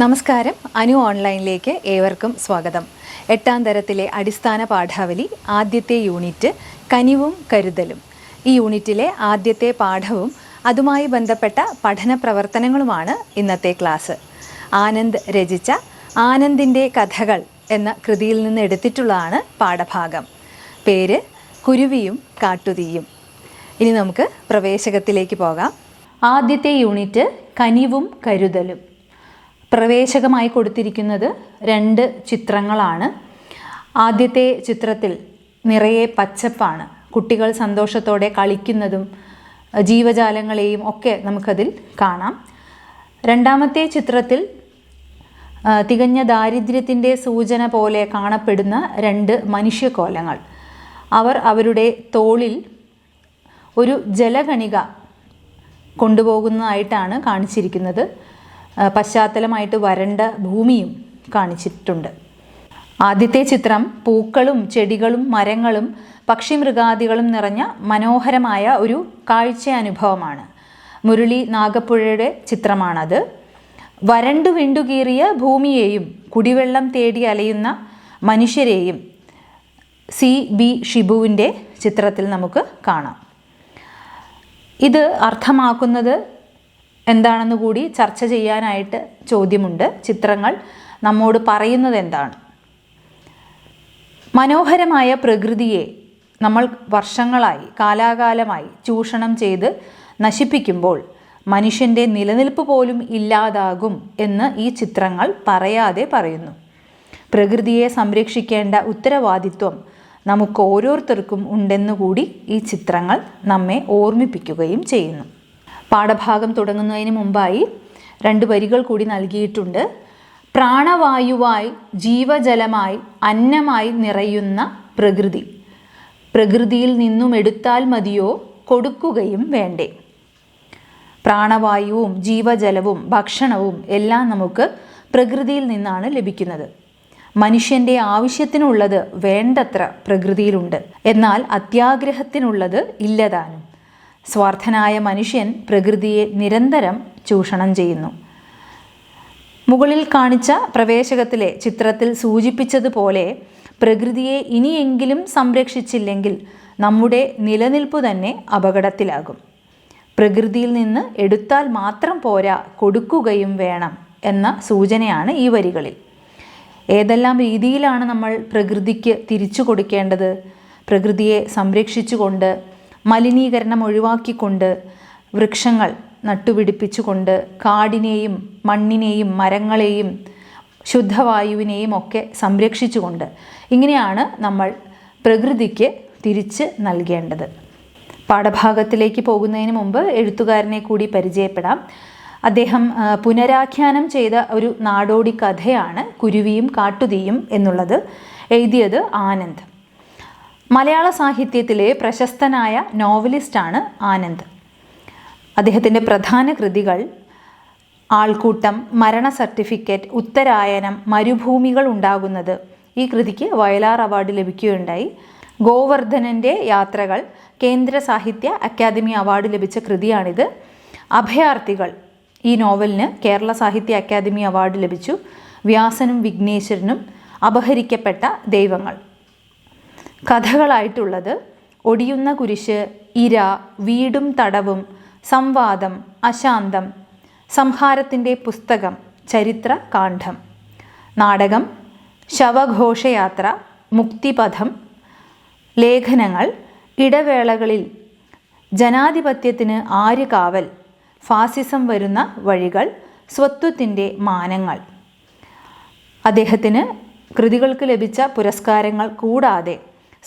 നമസ്കാരം. അനു ഓൺലൈനിലേക്ക് ഏവർക്കും സ്വാഗതം. എട്ടാം തരത്തിലെ അടിസ്ഥാന പാഠാവലി ആദ്യത്തെ യൂണിറ്റ് കനിവും കരുതലും. ഈ യൂണിറ്റിലെ ആദ്യത്തെ പാഠവും അതുമായി ബന്ധപ്പെട്ട പഠന പ്രവർത്തനങ്ങളുമാണ് ഇന്നത്തെ ക്ലാസ്. ആനന്ദ് രചിച്ച ആനന്ദിന്റെ കഥകൾ എന്ന കൃതിയിൽ നിന്ന് എടുത്തിട്ടുള്ളതാണ് പാഠഭാഗം. പേര് കുരുവിയും കാട്ടുതീയും. ഇനി നമുക്ക് പ്രവേശകത്തിലേക്ക് പോകാം. ആദ്യത്തെ യൂണിറ്റ് കനിവും കരുതലും. പ്രവേശകമായി കൊടുത്തിരിക്കുന്നത് രണ്ട് ചിത്രങ്ങളാണ്. ആദ്യത്തെ ചിത്രത്തിൽ നിറയെ പച്ചപ്പാണ്. കുട്ടികൾ സന്തോഷത്തോടെ കളിക്കുന്നതും ജീവജാലങ്ങളെയും ഒക്കെ നമുക്കതിൽ കാണാം. രണ്ടാമത്തെ ചിത്രത്തിൽ തികഞ്ഞ ദാരിദ്ര്യത്തിന്റെ സൂചന പോലെ കാണപ്പെടുന്ന രണ്ട് മനുഷ്യകോലങ്ങൾ. അവർ അവരുടെ തോളിൽ ഒരു ജലകണിക കൊണ്ടുപോകുന്നതായിട്ടാണ് കാണിച്ചിരിക്കുന്നത്. പശ്ചാത്തലമായിട്ട് വരണ്ട ഭൂമിയും കാണിച്ചിട്ടുണ്ട്. ആദ്യത്തെ ചിത്രം പൂക്കളും ചെടികളും മരങ്ങളും പക്ഷിമൃഗാദികളും നിറഞ്ഞ മനോഹരമായ ഒരു കാഴ്ചയനുഭവമാണ്. മുരളി നാഗപ്പുഴയുടെ ചിത്രമാണത്. വരണ്ടു വിണ്ടുകീറിയ ഭൂമിയെയും കുടിവെള്ളം തേടി അലയുന്ന മനുഷ്യരെയും സി ബി ഷിബുവിന്റെ ചിത്രത്തിൽ നമുക്ക് കാണാം. ഇത് അർത്ഥമാക്കുന്നത് എന്താണെന്ന് കൂടി ചർച്ച ചെയ്യാനായിട്ട് ചോദ്യമുണ്ട്. ചിത്രങ്ങൾ നമ്മോട് പറയുന്നത് എന്താണ്? മനോഹരമായ പ്രകൃതിയെ നമ്മൾ വർഷങ്ങളായി കാലാകാലമായി ചൂഷണം ചെയ്ത് നശിപ്പിക്കുമ്പോൾ മനുഷ്യന്റെ നിലനിൽപ്പ് പോലും ഇല്ലാതാകും എന്ന് ഈ ചിത്രങ്ങൾ പറയാതെ പറയുന്നു. പ്രകൃതിയെ സംരക്ഷിക്കേണ്ട ഉത്തരവാദിത്വം നമുക്ക് ഓരോരുത്തർക്കും ഉണ്ടെന്നുകൂടി ഈ ചിത്രങ്ങൾ നമ്മെ ഓർമ്മിപ്പിക്കുകയും ചെയ്യുന്നു. പാഠഭാഗം തുടങ്ങുന്നതിന് മുമ്പായി രണ്ട് വരികൾ കൂടി നൽകിയിട്ടുണ്ട്. പ്രാണവായുവായി ജീവജലമായി അന്നമായി നിറയുന്ന പ്രകൃതി. പ്രകൃതിയിൽ നിന്നും എടുത്താൽ മതിയോ കൊടുക്കുകയും വേണ്ടേ. പ്രാണവായുവും ജീവജലവും ഭക്ഷണവും എല്ലാം നമുക്ക് പ്രകൃതിയിൽ നിന്നാണ് ലഭിക്കുന്നത്. മനുഷ്യന്റെ ആവശ്യത്തിനുള്ളത് വേണ്ടത്ര പ്രകൃതിയിലുണ്ട്. എന്നാൽ അത്യാഗ്രഹത്തിനുള്ളത് ഇല്ലതാനും. സ്വാർത്ഥനായ മനുഷ്യൻ പ്രകൃതിയെ നിരന്തരം ചൂഷണം ചെയ്യുന്നു. മുകളിൽ കാണിച്ച പ്രവേശകത്തിലെ ചിത്രത്തിൽ സൂചിപ്പിച്ചതുപോലെ പ്രകൃതിയെ ഇനിയെങ്കിലും സംരക്ഷിച്ചില്ലെങ്കിൽ നമ്മുടെ നിലനിൽപ്പ് തന്നെ അപകടത്തിലാകും. പ്രകൃതിയിൽ നിന്ന് എടുത്താൽ മാത്രം പോരാ കൊടുക്കുകയും വേണം എന്ന സൂചനയാണ് ഈ വരികളിൽ. ഏതെല്ലാം രീതിയിലാണ് നമ്മൾ പ്രകൃതിക്ക് തിരിച്ചു കൊടുക്കേണ്ടത്? പ്രകൃതിയെ സംരക്ഷിച്ചുകൊണ്ട് മലിനീകരണം ഒഴിവാക്കിക്കൊണ്ട് വൃക്ഷങ്ങൾ നട്ടുപിടിപ്പിച്ചുകൊണ്ട് കാടിനെയും മണ്ണിനെയും മരങ്ങളെയും ശുദ്ധവായുവിനെയും ഒക്കെ സംരക്ഷിച്ചുകൊണ്ട് ഇങ്ങനെയാണ് നമ്മൾ പ്രകൃതിക്ക് തിരിച്ച് നൽകേണ്ടത്. പാഠഭാഗത്തിലേക്ക് പോകുന്നതിന് മുമ്പ് എഴുത്തുകാരനെ കൂടി പരിചയപ്പെടാം. അദ്ദേഹം പുനരാഖ്യാനം ചെയ്ത ഒരു നാടോടി കഥയാണ് കുരുവിയും കാട്ടുതീയും എന്നുള്ളത്. എഴുതിയത് ആനന്ദ്. മലയാള സാഹിത്യത്തിലെ പ്രശസ്തനായ നോവലിസ്റ്റാണ് ആനന്ദ്. അദ്ദേഹത്തിന്റെ പ്രധാന കൃതികൾ ആൾക്കൂട്ടം മരണ സർട്ടിഫിക്കറ്റ് ഉത്തരായനം മരുഭൂമികൾ ഉണ്ടാകുന്നത് ഈ കൃതിക്ക് വയലാർ അവാർഡ് ലഭിക്കുകയുണ്ടായി. ഗോവർദ്ധനന്റെ യാത്രകൾ കേന്ദ്ര സാഹിത്യ അക്കാദമി അവാർഡ് ലഭിച്ച കൃതിയാണിത്. അഭയാർത്ഥികൾ ഈ നോവലിന് കേരള സാഹിത്യ അക്കാദമി അവാർഡ് ലഭിച്ചു. വ്യാസനും വിഘ്നേശ്വരനും അപഹരിക്കപ്പെട്ട ദൈവങ്ങൾ. കഥകളായിട്ടുള്ളത് ഒടിയുന്ന കുരിശ് ഇര വീടും തടവും സംവാദം അശാന്തം സംഹാരത്തിന്റെ പുസ്തകം ചരിത്ര കാണ്ഡം നാടകം ശവഘോഷയാത്ര മുക്തിപഥം ലേഖനങ്ങൾ ഇടവേളകളിൽ ജനാധിപത്യത്തിന് ആര് കാവൽ ഫാസിസം വരുന്ന വഴികൾ സ്വത്വത്തിന്റെ മാനങ്ങൾ. അദ്ദേഹത്തിന് കൃതികൾക്ക് ലഭിച്ച പുരസ്കാരങ്ങൾ കൂടാതെ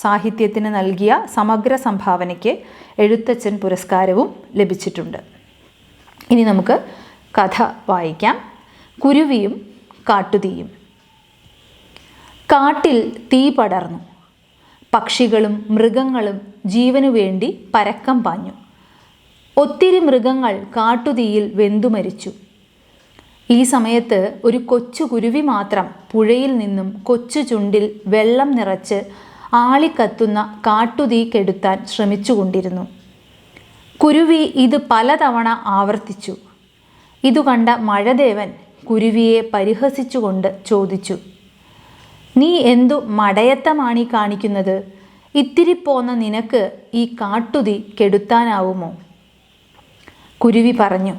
സാഹിത്യത്തിന് നൽകിയ സമഗ്ര സംഭാവനയ്ക്ക് എഴുത്തച്ഛൻ പുരസ്കാരവും ലഭിച്ചിട്ടുണ്ട്. ഇനി നമുക്ക് കഥ വായിക്കാം. കുരുവിയും കാട്ടുതീയും. കാട്ടിൽ തീ പടർന്നു. പക്ഷികളും മൃഗങ്ങളും ജീവനു വേണ്ടി പരക്കം പാഞ്ഞു. ഒത്തിരി മൃഗങ്ങൾ കാട്ടുതീയിൽ വെന്തു മരിച്ചു. ഈ സമയത്ത് ഒരു കൊച്ചു കുരുവി മാത്രം പുഴയിൽ നിന്നും കൊച്ചു ചുണ്ടിൽ വെള്ളം നിറച്ച് ആളിക്കത്തുന്ന കാട്ടുതീ കെടുത്താൻ ശ്രമിച്ചുകൊണ്ടിരുന്നു. കുരുവി ഇത് പലതവണ ആവർത്തിച്ചു. ഇതു കണ്ട മഴദേവൻ കുരുവിയെ പരിഹസിച്ചുകൊണ്ട് ചോദിച്ചു നീ എന്തു മടയത്തമാണീ കാണിക്കുന്നത്? ഇത്തിരി പോന്ന നിനക്ക് ഈ കാട്ടുതി കെടുത്താനാവുമോ? കുരുവി പറഞ്ഞു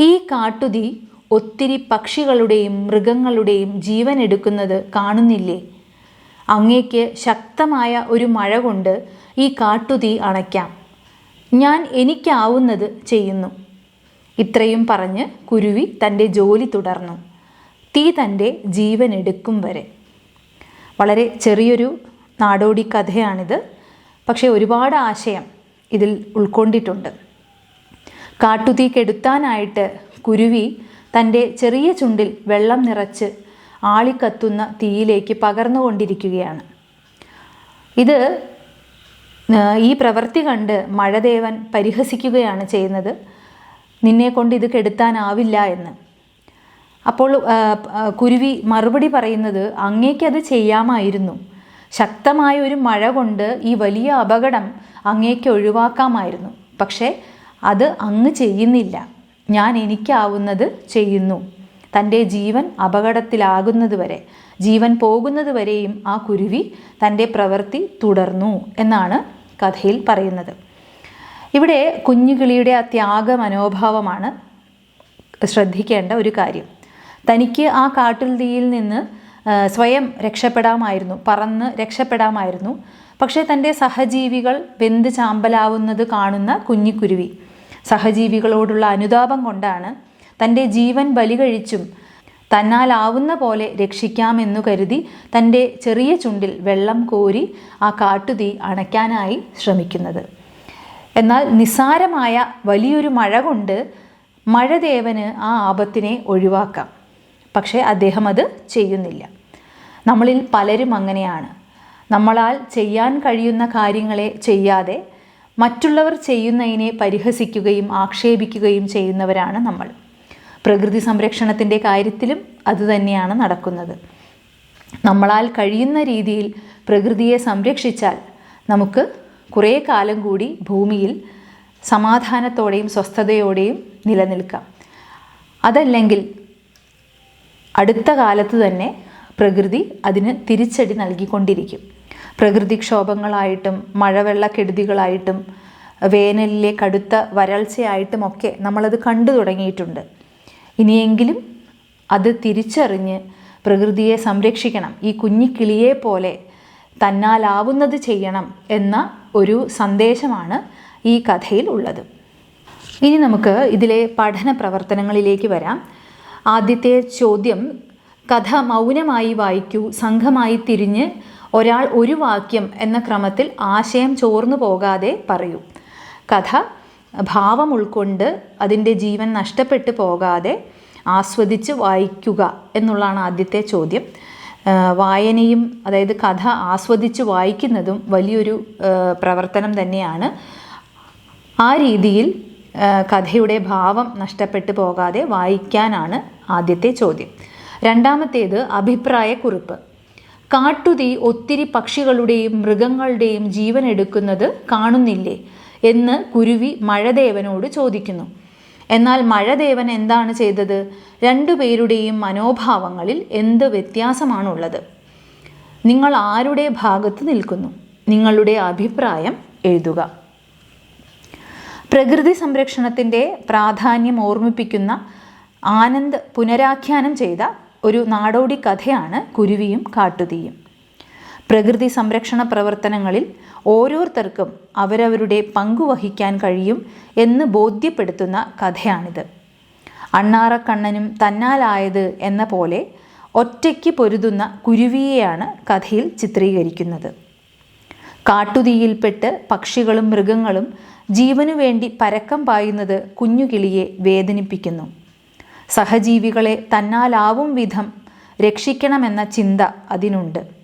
ഈ കാട്ടുതി ഒത്തിരി പക്ഷികളുടെയും മൃഗങ്ങളുടെയും ജീവൻ എടുക്കുന്നത് കാണുന്നില്ലേ? അങ്ങേക്ക് ശക്തമായ ഒരു മഴ കൊണ്ട് ഈ കാട്ടുതീ അണയ്ക്കാം. ഞാൻ എനിക്കാവുന്നത് ചെയ്യുന്നു. ഇത്രയും പറഞ്ഞ് കുരുവി തന്റെ ജോലി തുടർന്നു. തീ തന്റെ ജീവൻ എടുക്കും വരെ. വളരെ ചെറിയൊരു നാടോടി കഥയാണിത്. പക്ഷേ ഒരുപാട് ആശയം ഇതിൽ ഉൾക്കൊണ്ടിട്ടുണ്ട്. കാട്ടുതീ കെടുത്താനായിട്ട് കുരുവി തന്റെ ചെറിയ ചുണ്ടിൽ വെള്ളം നിറച്ച് ആളിക്കത്തുന്ന തീയിലേക്ക് പകർന്നുകൊണ്ടിരിക്കുകയാണ്. ഇത് ഈ പ്രവൃത്തി കണ്ട് മഴദേവൻ പരിഹസിക്കുകയാണ് ചെയ്യുന്നത്. നിന്നെ കൊണ്ട് ഇത് കെടുത്താനാവില്ല എന്ന്. അപ്പോൾ കുരുവി മറുപടി പറയുന്നത് അങ്ങേക്കത് ചെയ്യാമായിരുന്നു. ശക്തമായ ഒരു മഴ കൊണ്ട് ഈ വലിയ അപകടം അങ്ങേക്ക് ഒഴിവാക്കാമായിരുന്നു. പക്ഷേ അത് അങ്ങ് ചെയ്യുന്നില്ല. ഞാൻ എനിക്കാവുന്നത് ചെയ്യുന്നു. തന്റെ ജീവൻ അപകടത്തിലാകുന്നതുവരെ ജീവൻ പോകുന്നതുവരെയും ആ കുരുവി തന്റെ പ്രവൃത്തി തുടർന്നു എന്നാണ് കഥയിൽ പറയുന്നത്. ഇവിടെ കുഞ്ഞുകിളിയുടെ ആ ത്യാഗ മനോഭാവമാണ് ശ്രദ്ധിക്കേണ്ട ഒരു കാര്യം. തനിക്ക് ആ കാട്ടിൽ തീയിൽ നിന്ന് സ്വയം രക്ഷപ്പെടാമായിരുന്നു പറന്ന് രക്ഷപ്പെടാമായിരുന്നു. പക്ഷേ തന്റെ സഹജീവികൾ വെന്ത് ചാമ്പലാവുന്നത് കാണുന്ന കുഞ്ഞിക്കുരുവി സഹജീവികളോടുള്ള അനുതാപം കൊണ്ടാണ് തന്റെ ജീവൻ ബലി കഴിച്ചും തന്നാലാവുന്ന പോലെ രക്ഷിക്കാമെന്നു കരുതി തന്റെ ചെറിയ ചുണ്ടിൽ വെള്ളം കോരി ആ കാട്ടുതീ അണയ്ക്കാനായി ശ്രമിക്കുന്നത്. എന്നാൽ നിസ്സാരമായ വലിയൊരു മഴ കൊണ്ട് മഴദേവന് ആ ആപത്തിനെ ഒഴിവാക്കാം. പക്ഷേ അദ്ദേഹം അത് ചെയ്യുന്നില്ല. നമ്മളിൽ പലരും അങ്ങനെയാണ്. നമ്മളാൽ ചെയ്യാൻ കഴിയുന്ന കാര്യങ്ങളെ ചെയ്യാതെ മറ്റുള്ളവർ ചെയ്യുന്നതിനെ പരിഹസിക്കുകയും ആക്ഷേപിക്കുകയും ചെയ്യുന്നവരാണ് നമ്മൾ. പ്രകൃതി സംരക്ഷണത്തിന്റെ കാര്യത്തിലും അതുതന്നെയാണ് നടക്കുന്നത്. നമ്മളാൽ കഴിയുന്ന രീതിയിൽ പ്രകൃതിയെ സംരക്ഷിച്ചാൽ നമുക്ക് കുറേ കാലം കൂടി ഭൂമിയിൽ സമാധാനത്തോടെയും സ്വസ്ഥതയോടെയും നിലനിൽക്കാം. അതല്ലെങ്കിൽ അടുത്ത കാലത്ത് തന്നെ പ്രകൃതി അതിന് തിരിച്ചടി നൽകിക്കൊണ്ടിരിക്കും. പ്രകൃതിക്ഷോഭങ്ങളായിട്ടും മഴവെള്ളക്കെടുതികളായിട്ടും വേനലിലെ കടുത്ത വരൾച്ചയായിട്ടുമൊക്കെ നമ്മളത് കണ്ടു തുടങ്ങിയിട്ടുണ്ട്. ഇനിയെങ്കിലും അത് തിരിച്ചറിഞ്ഞ് പ്രകൃതിയെ സംരക്ഷിക്കണം. ഈ കുഞ്ഞിക്കിളിയെ പോലെ തന്നാലാവുന്നത് ചെയ്യണം എന്ന ഒരു സന്ദേശമാണ് ഈ കഥയിൽ ഉള്ളത്. ഇനി നമുക്ക് ഇതിലെ പഠന പ്രവർത്തനങ്ങളിലേക്ക് വരാം. ആദ്യത്തെ ചോദ്യം കഥ മൗനമായി വായിക്കൂ സംഘമായി തിരിഞ്ഞ് ഒരാൾ ഒരു വാക്യം എന്ന ക്രമത്തിൽ ആശയം ചോർന്നു പോകാതെ പറയൂ. കഥ ഭാവം ഉൾക്കൊണ്ട് അതിന്റെ ജീവൻ നഷ്ടപ്പെട്ടു പോകാതെ ആസ്വദിച്ച് വായിക്കുക എന്നുള്ളതാണ് ആദ്യത്തെ ചോദ്യം. വായനയും അതായത് കഥ ആസ്വദിച്ച് വായിക്കുന്നതും വലിയൊരു പ്രവർത്തനം തന്നെയാണ്. ആ രീതിയിൽ കഥയുടെ ഭാവം നഷ്ടപ്പെട്ടു പോകാതെ വായിക്കാനാണ് ആദ്യത്തെ ചോദ്യം. രണ്ടാമത്തേത് അഭിപ്രായക്കുറിപ്പ്. കാട്ടുതീ ഒത്തിരി പക്ഷികളുടെയും മൃഗങ്ങളുടെയും ജീവൻ എടുക്കുന്നത് കാണുന്നില്ലേ? എന്ന് കുരുവി മഴദേവനോട് ചോദിക്കുന്നു. എന്നാൽ മഴദേവൻ എന്താണ് ചെയ്തത്? രണ്ടുപേരുടെയും മനോഭാവങ്ങളിൽ എന്ത് വ്യത്യാസമാണുള്ളത്? നിങ്ങൾ ആരുടെ ഭാഗത്ത് നിൽക്കുന്നു? നിങ്ങളുടെ അഭിപ്രായം എഴുതുക. പ്രകൃതി സംരക്ഷണത്തിന്റെ പ്രാധാന്യം ഓർമ്മിപ്പിക്കുന്ന ആനന്ദ് പുനരാഖ്യാനം ചെയ്ത ഒരു നാടോടി കഥയാണ് കുരുവിയും കാട്ടുതീയും. പ്രകൃതി സംരക്ഷണ പ്രവർത്തനങ്ങളിൽ ഓരോരുത്തർക്കും അവരവരുടെ പങ്കുവഹിക്കാൻ കഴിയും എന്ന് ബോധ്യപ്പെടുത്തുന്ന കഥയാണിത്. അണ്ണാറക്കണ്ണനും തന്നാലായത് എന്ന പോലെ ഒറ്റയ്ക്ക് പൊരുതുന്ന കുരുവിയെയാണ് കഥയിൽ ചിത്രീകരിക്കുന്നത്. കാട്ടുതീയിൽപ്പെട്ട് പക്ഷികളും മൃഗങ്ങളും ജീവനു വേണ്ടി പരക്കം പായുന്നത് കുഞ്ഞുകിളിയെ വേദനിപ്പിക്കുന്നു. സഹജീവികളെ തന്നാലാവും വിധം രക്ഷിക്കണമെന്ന ചിന്ത അതിനുണ്ട്.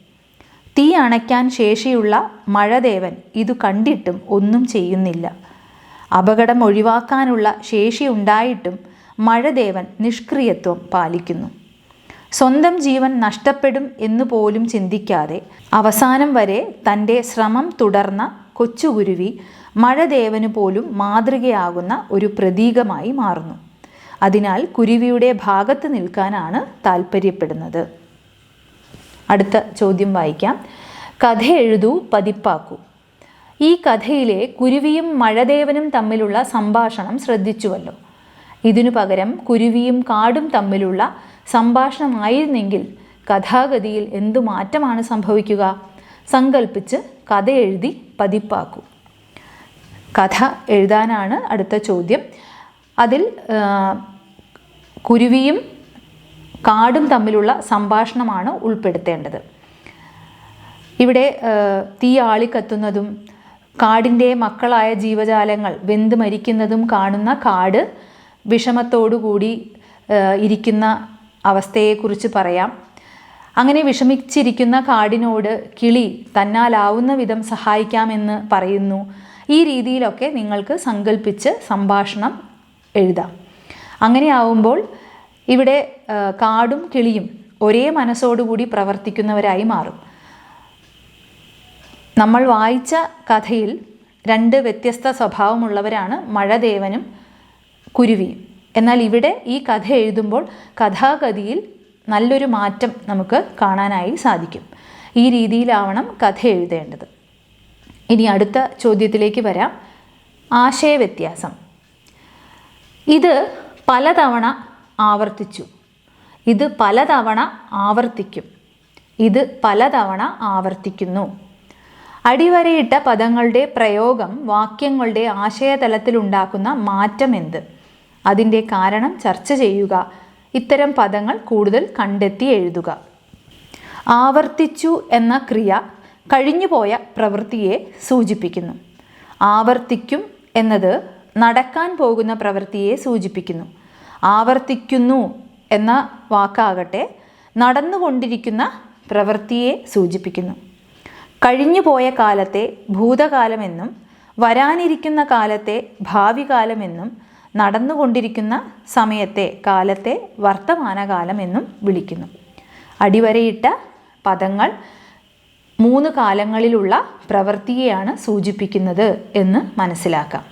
തീ അണയ്ക്കാൻ ശേഷിയുള്ള മഴദേവൻ ഇതു കണ്ടിട്ടും ഒന്നും ചെയ്യുന്നില്ല. അപകടം ഒഴിവാക്കാനുള്ള ശേഷി ഉണ്ടായിട്ടും മഴദേവൻ നിഷ്ക്രിയത്വം പാലിക്കുന്നു. സ്വന്തം ജീവൻ നഷ്ടപ്പെടും എന്ന് പോലും ചിന്തിക്കാതെ അവസാനം വരെ തന്റെ ശ്രമം തുടർന്ന കൊച്ചുകുരുവി മഴദേവന് പോലും മാതൃകയാകുന്ന ഒരു പ്രതീകമായി മാറുന്നു. അതിനാൽ കുരുവിയുടെ ഭാഗത്ത് നിൽക്കാനാണ് താല്പര്യപ്പെടുന്നത് അടുത്ത ചോദ്യം വായിക്കാം. കഥ എഴുതൂ പതിപ്പാക്കൂ. ഈ കഥയിലെ കുരുവിയും മഴദേവനും തമ്മിലുള്ള സംഭാഷണം ശ്രദ്ധിച്ചുവല്ലോ. ഇതിനു പകരം കുരുവിയും കാടും തമ്മിലുള്ള സംഭാഷണമായിരുന്നെങ്കിൽ കഥാഗതിയിൽ എന്തു മാറ്റമാണ് സംഭവിക്കുക? സങ്കല്പിച്ച് കഥ എഴുതി പതിപ്പാക്കൂ. കഥ എഴുതാനാണ് അടുത്ത ചോദ്യം. അതിൽ കുരുവിയും കാടും തമ്മിലുള്ള സംഭാഷണമാണ് ഉൾപ്പെടുത്തേണ്ടത്. ഇവിടെ തീ ആളിക്കത്തുന്നതും കാടിന്റെ മക്കളായ ജീവജാലങ്ങൾ വെന്ത് മരിക്കുന്നതും കാണുന്ന കാട് വിഷമത്തോടുകൂടി ഇരിക്കുന്ന അവസ്ഥയെക്കുറിച്ച് പറയാം. അങ്ങനെ വിഷമിച്ചിരിക്കുന്ന കാടിനോട് കിളി തന്നാലാവുന്ന വിധം സഹായിക്കാമെന്ന് പറയുന്നു. ഈ രീതിയിലൊക്കെ നിങ്ങൾക്ക് സങ്കല്പിച്ച് സംഭാഷണം എഴുതാം. അങ്ങനെയാവുമ്പോൾ ഇവിടെ കാടും കിളിയും ഒരേ മനസ്സോടുകൂടി പ്രവർത്തിക്കുന്നവരായി മാറും. നമ്മൾ വായിച്ച കഥയിൽ രണ്ട് വ്യത്യസ്ത സ്വഭാവമുള്ളവരാണ് മഴദേവനും കുരുവിയും. എന്നാൽ ഇവിടെ ഈ കഥ എഴുതുമ്പോൾ കഥാഗതിയിൽ നല്ലൊരു മാറ്റം നമുക്ക് കാണാനായി സാധിക്കും. ഈ രീതിയിലാവണം കഥ എഴുതേണ്ടത്. ഇനി അടുത്ത ചോദ്യത്തിലേക്ക് വരാം. ആശയവ്യത്യാസം. ഇത് പലതവണ ആവർത്തിച്ചു. ഇത് പലതവണ ആവർത്തിക്കും. ഇത് പലതവണ ആവർത്തിക്കുന്നു. അടിവരയിട്ട പദങ്ങളുടെ പ്രയോഗം വാക്യങ്ങളുടെ ആശയതലത്തിലുണ്ടാക്കുന്ന മാറ്റം എന്ത്? അതിന്റെ കാരണം ചർച്ച ചെയ്യുക. ഇത്തരം പദങ്ങൾ കൂടുതൽ കണ്ടെത്തി എഴുതുക. ആവർത്തിച്ചു എന്ന ക്രിയ കഴിഞ്ഞുപോയ പ്രവൃത്തിയെ സൂചിപ്പിക്കുന്നു. ആവർത്തിക്കും എന്നത് നടക്കാൻ പോകുന്ന പ്രവൃത്തിയെ സൂചിപ്പിക്കുന്നു. ആവർത്തിക്കുന്നു എന്ന വാക്കാകട്ടെ നടന്നുകൊണ്ടിരിക്കുന്ന പ്രവൃത്തിയെ സൂചിപ്പിക്കുന്നു. കഴിഞ്ഞുപോയ കാലത്തെ ഭൂതകാലമെന്നും വരാനിരിക്കുന്ന കാലത്തെ ഭാവി കാലമെന്നും നടന്നുകൊണ്ടിരിക്കുന്ന സമയത്തെ കാലത്തെ വർത്തമാനകാലമെന്നും വിളിക്കുന്നു. അടിവരയിട്ട പദങ്ങൾ മൂന്ന് കാലങ്ങളിലുള്ള പ്രവൃത്തിയെയാണ് സൂചിപ്പിക്കുന്നത് എന്ന് മനസ്സിലാക്കാം.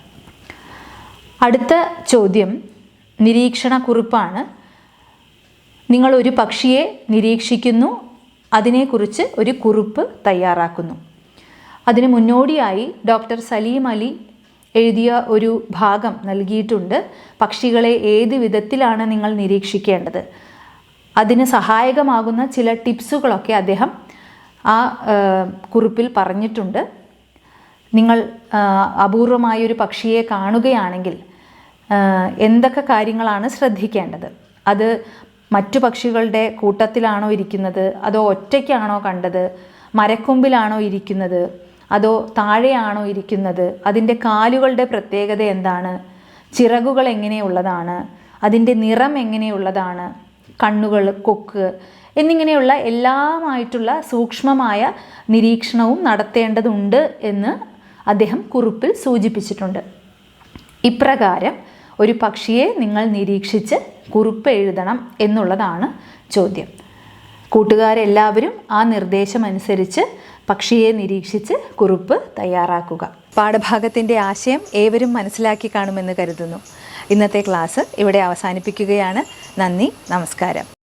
അടുത്ത ചോദ്യം നിരീക്ഷണക്കുറിപ്പാണ്. നിങ്ങൾ ഒരു പക്ഷിയെ നിരീക്ഷിക്കുന്നു അതിനെക്കുറിച്ച് ഒരു കുറിപ്പ് തയ്യാറാക്കുന്നു. അതിന് മുന്നോടിയായി ഡോക്ടർ സലീം അലി എഴുതിയ ഒരു ഭാഗം നൽകിയിട്ടുണ്ട്. പക്ഷികളെ ഏത് വിധത്തിലാണ് നിങ്ങൾ നിരീക്ഷിക്കേണ്ടത്? അതിന് സഹായകമാകുന്ന ചില ടിപ്സുകളൊക്കെ അദ്ദേഹം ആ കുറിപ്പിൽ പറഞ്ഞിട്ടുണ്ട്. നിങ്ങൾ അപൂർവമായൊരു പക്ഷിയെ കാണുകയാണെങ്കിൽ എന്തൊക്കെ കാര്യങ്ങളാണ് ശ്രദ്ധിക്കേണ്ടത്? അത് മറ്റു പക്ഷികളുടെ കൂട്ടത്തിലാണോ ഇരിക്കുന്നത്? അതോ ഒറ്റയ്ക്കാണോ കണ്ടത്? മരക്കൊമ്പിലാണോ ഇരിക്കുന്നത്? അതോ താഴെയാണോ ഇരിക്കുന്നത്? അതിന്റെ കാലുകളുടെ പ്രത്യേകത എന്താണ്? ചിറകുകൾ എങ്ങനെയുള്ളതാണ്? അതിന്റെ നിറം എങ്ങനെയുള്ളതാണ്? കണ്ണുകൾ കൊക്ക് എന്നിങ്ങനെയുള്ള എല്ലാമായിട്ടുള്ള സൂക്ഷ്മമായ നിരീക്ഷണവും നടത്തേണ്ടതുണ്ട് എന്ന് അദ്ദേഹം കുറിപ്പിൽ സൂചിപ്പിച്ചിട്ടുണ്ട്. ഇപ്രകാരം ഒരു പക്ഷിയെ നിങ്ങൾ നിരീക്ഷിച്ച് കുറിപ്പ് എഴുതണം എന്നുള്ളതാണ് ചോദ്യം. കൂട്ടുകാരെല്ലാവരും ആ നിർദ്ദേശം അനുസരിച്ച് പക്ഷിയെ നിരീക്ഷിച്ച് കുറിപ്പ് തയ്യാറാക്കുക. പാഠഭാഗത്തിന്റെ ആശയം ഏവരും മനസ്സിലാക്കി കാണുമെന്ന് കരുതുന്നു. ഇന്നത്തെ ക്ലാസ് ഇവിടെ അവസാനിപ്പിക്കുകയാണ്. നന്ദി നമസ്കാരം.